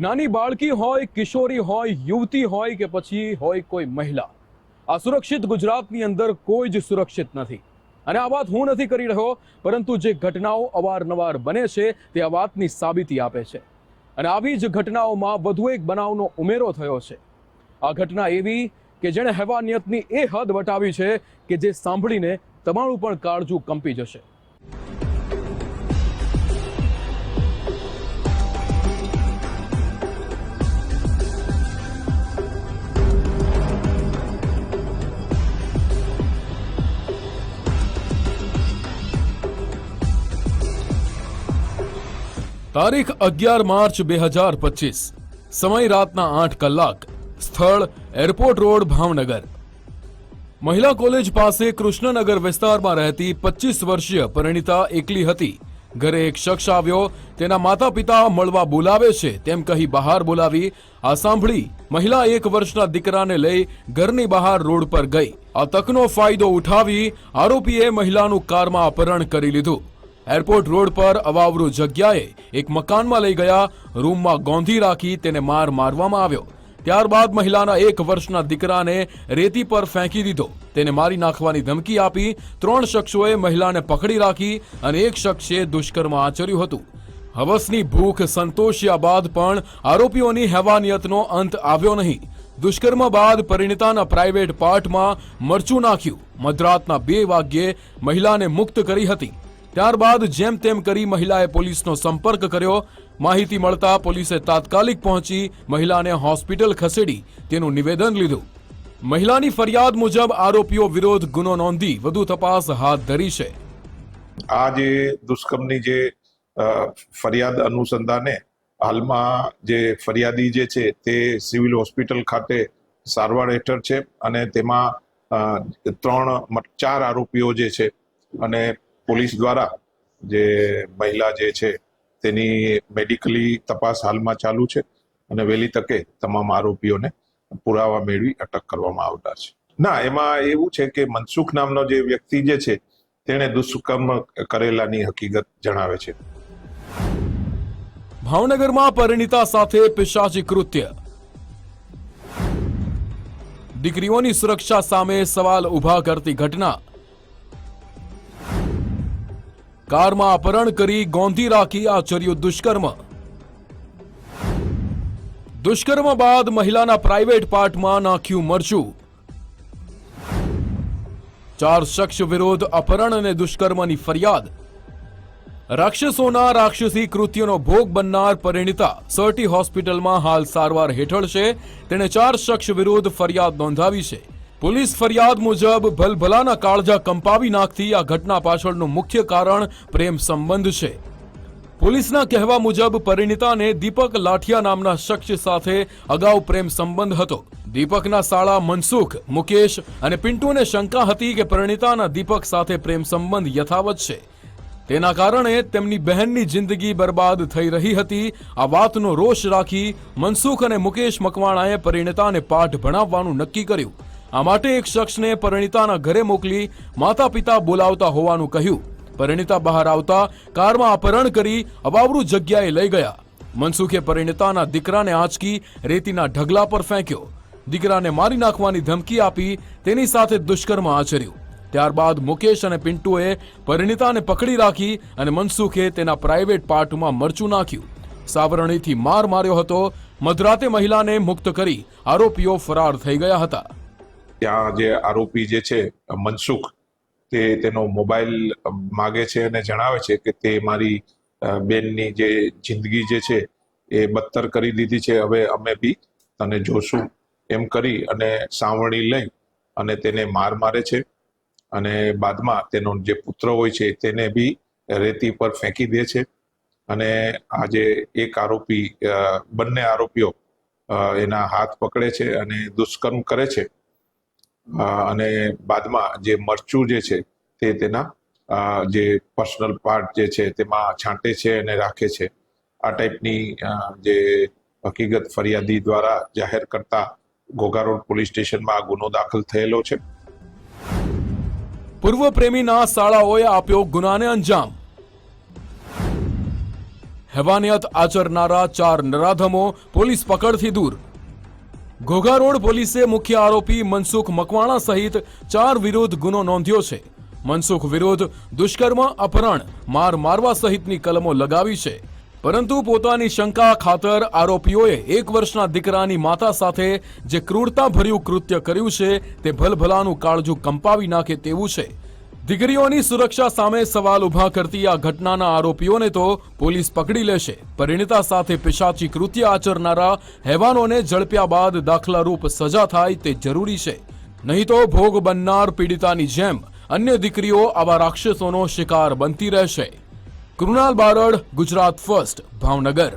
નાની બાળકી હોય, કિશોરી હોય, યુવતી હોય કે પછી હોય કોઈ મહિલા. આ સુરક્ષિત ગુજરાતની અંદર કોઈ જ સુરક્ષિત નથી. અને આ વાત હું નથી કરી રહ્યો, પરંતુ જે ઘટનાઓ અવારનવાર બને છે, તે આ વાતની સાબિતી આપે છે. અને આવી જ ઘટનાઓમાં વધુ એક બનાવનો ઉમેરો થયો છે. આ ઘટના એવી કે જેણે હેવાનિયતની એ હદ વટાવી છે કે જે સાંભળીને તમારું પણ કાળજું કંપી જશે. તારીખ અગિયાર માર્ચ બે હજાર પચીસ. સમય રાતના આઠ કલાક. સ્થળ એરપોર્ટ રોડ, ભાવનગર. મહિલા કોલેજ પાસે કૃષ્ણનગર વિસ્તારમાં રહેતી પચીસ વર્ષીય પરિણીતા એકલી હતી. ઘરે એક શખ્સ આવ્યો. તેના માતા પિતા મળવા બોલાવે છે તેમ કહી બહાર બોલાવી. આ સાંભળી મહિલા એક વર્ષના દીકરાને લઈ ઘરની બહાર રોડ પર ગઈ. આ તકનો ફાયદો ઉઠાવી આરોપીએ મહિલાનું કારમાં અપહરણ કરી લીધું. એરપોર્ટ રોડ પર અવાવરૂ જગ્યાએ એક મકાનમાં લઈ ગયા, રૂમમાં ગોંધી રાખી તેને માર મારવામાં આવ્યો. ત્યારબાદ મહિલાના એક વર્ષના દીકરાને રેતી પર ફેંકી દીધો. તેને મારી નાખવાની ધમકી આપી ત્રણ શખ્સોએ મહિલાને પકડી રાખી અને એક શખ્સે દુષ્કર્મ આચર્યું હતું. હવસની ભૂખ સંતોષ્યા બાદ પણ આરોપીઓની હેવાનિયતનો અંત આવ્યો નહીં. દુષ્કર્મ બાદ પરિણીતાના પ્રાઇવેટ પાર્ટમાં મરચું નાખ્યું. મધરાતના બે વાગ્યે મહિલાને મુક્ત કરી હતી. ત્યારબાદ જેમ તેમ કરી મહિલાએ પોલીસનો સંપર્ક કર્યો. માહિતી મળતા પોલીસે તાત્કાલિક પહોંચી મહિલાને હોસ્પિટલ ખસેડી તેનું નિવેદન લીધું. મહિલાની ફરિયાદ મુજબ આરોપીઓ વિરોધ ગુનો નોંધી વધુ તપાસ હાથ ધરી છે. આ જે દુષ્કર્મની જે ફરિયાદ અનુસંધાને હાલમાં જે ફરિયાદી જે છે તે સિવિલ હોસ્પિટલ ખાતે સારવાર હેઠળ છે અને તેમાં ત્રણ ચાર આરોપીઓ જે છે અને પોલીસ દ્વારા જે મહિલા જે છે તેની મેડિકલી તપાસ હાલમાં ચાલુ છે અને વહેલી તકે તમામ આરોપીઓને પુરાવા મેળવી અટક કરવામાં આવતા છે. ના, એમાં એવું છે કે મનસુખ નામનો જે વ્યક્તિ જે છે તેણે દુષ્કર્મ કરેલાની હકીકત જણાવે છે. ભાવનગરમાં પરિણીતા સાથે પિશાચી કૃત્ય. દીકરીઓની સુરક્ષા સામે સવાલ ઊભા કરતી ઘટના. કારમાં અપહરણ કરી ગોંધી રાખી આચર્યું દુષ્કર્મ. દુષ્કર્મ બાદ મહિલાના પ્રાઇવેટ પાર્ટમાં નાખ્યું મરચું. ચાર શખ્સ વિરોધ અપહરણ અને દુષ્કર્મની ફરિયાદ. રાક્ષસોના રાક્ષસી કૃત્યનો ભોગ બનનાર પરિણીતા સર્ટી હોસ્પિટલમાં હાલ સારવાર હેઠળ છે. તેણે ચાર શખ્સ વિરુદ્ધ ફરિયાદ નોંધાવી છે. પોલીસ ફરિયાદ મુજબ ભલભલાના કાળજા કંપાવી નાખતી આ ઘટના પાછળનું મુખ્ય કારણ પ્રેમ સંબંધ છે. પોલીસના કહેવા મુજબ પરિણીતાને દીપક લાઠિયા નામના શખ્સ સાથે અગાઉ પ્રેમ સંબંધ હતો. દીપકના સાળા મનસુખ, મુકેશ અને પિન્ટુને શંકા હતી કે પરિણીતાના દીપક સાથે પ્રેમ સંબંધ યથાવત છે. તેના કારણે તેમની બહેનની જિંદગી બરબાદ થઈ રહી હતી. આ વાતનો રોષ રાખી મનસુખ અને મુકેશ મકવાણાએ પરિણીતાને પાઠ ભણાવવાનું નક્કી કર્યું. આ માટે એક શખ્સને પરિણીતાના ઘરે મોકલી માતા પિતા બોલાવતા હોવાનું કહ્યું. પરિણીતા બહાર આવતા કારમાં અપહરણ કરી અવાવરૂ જગ્યાએ લઈ ગયા. મનસુખે પરિણીતાના દીકરાને આંચકી રેતીના ઢગલા પર ફેંક્યો. દીકરાને મારી નાખવાની ધમકી આપી તેની સાથે દુષ્કર્મ આચર્યું. ત્યારબાદ મુકેશ અને પિન્ટુએ પરિણીતાને પકડી રાખી અને મનસુખે તેના પ્રાઇવેટ પાર્ટમાં મરચું નાખ્યું. સાવરણીથી માર માર્યો હતો. મધરાતે મહિલાને મુક્ત કરી આરોપીઓ ફરાર થઈ ગયા હતા. ત્યાં જે આરોપી જે છે, મનસુખ, તે તેનો મોબાઈલ માગે છે અને જણાવે છે કે તે મારી બેનની જે જિંદગી જે છે, એ બદતર કરી દીધી છે. હવે અમે બી તને જોશું એમ કરી અને સાવરણી લઈ અને તેને માર મારે છે અને બાદમાં તેનો જે પુત્ર હોય છે, તેને બી રેતી પર ફેંકી દે છે. અને આજે એક આરોપી બંને આરોપીઓ એના હાથ પકડે છે અને દુષ્કર્મ કરે છે. અને બાદમાં જે મરચું જે છે, તે તેના જે પર્સનલ પાર્ટ જે છે, તેમાં છાંટે છે અને રાખે છે. આ ટાઈપની જે હકીકત ફરિયાદી દ્વારા જાહેર કરતા ઘોઘા રોડ પોલીસ સ્ટેશનમાં આ ગુનો દાખલ થયેલો છે. પૂર્વ પ્રેમીના શાળાઓએ આપ્યો ગુનાને અંજામ. હેવાનિયત આચરનારા ચાર નરાધમો પોલીસ પકડથી દૂર. ઘોઘા રોડ પોલીસે મુખ્ય આરોપી મનસુખ મકવાણા સહિત ચાર વિરુદ્ધ ગુનો નોંધ્યો છે. મનસુખ વિરુદ્ધ દુષ્કર્મ, અપહરણ, માર મારવા સહિતની કલમો લગાવી છે. પરંતુ પોતાની શંકા ખાતર આરોપીઓએ એક વર્ષના દીકરાની માતા સાથે જે ક્રૂરતાભર્યું કૃત્ય કર્યું છે, તે ભલભલાનું કાળજું કંપાવી નાખે તેવું છે. દીકરીઓની સુરક્ષા સામે સવાલ ઊભા કરતી આ ઘટનાના આરોપીઓને તો પોલીસ પકડી લેશે. પરિણીતા સાથે પિશાચી કૃત્ય આચરનારા હેવાનોને ઝડપ્યા બાદ દાખલારૂપ સજા થાય તે જરૂરી છે. નહીં તો ભોગ બનનાર પીડિતાની જેમ અન્ય દીકરીઓ આવા રાક્ષસોનો શિકાર બનતી રહેશે. કૃણાલ બારડ, ગુજરાત ફર્સ્ટ, ભાવનગર.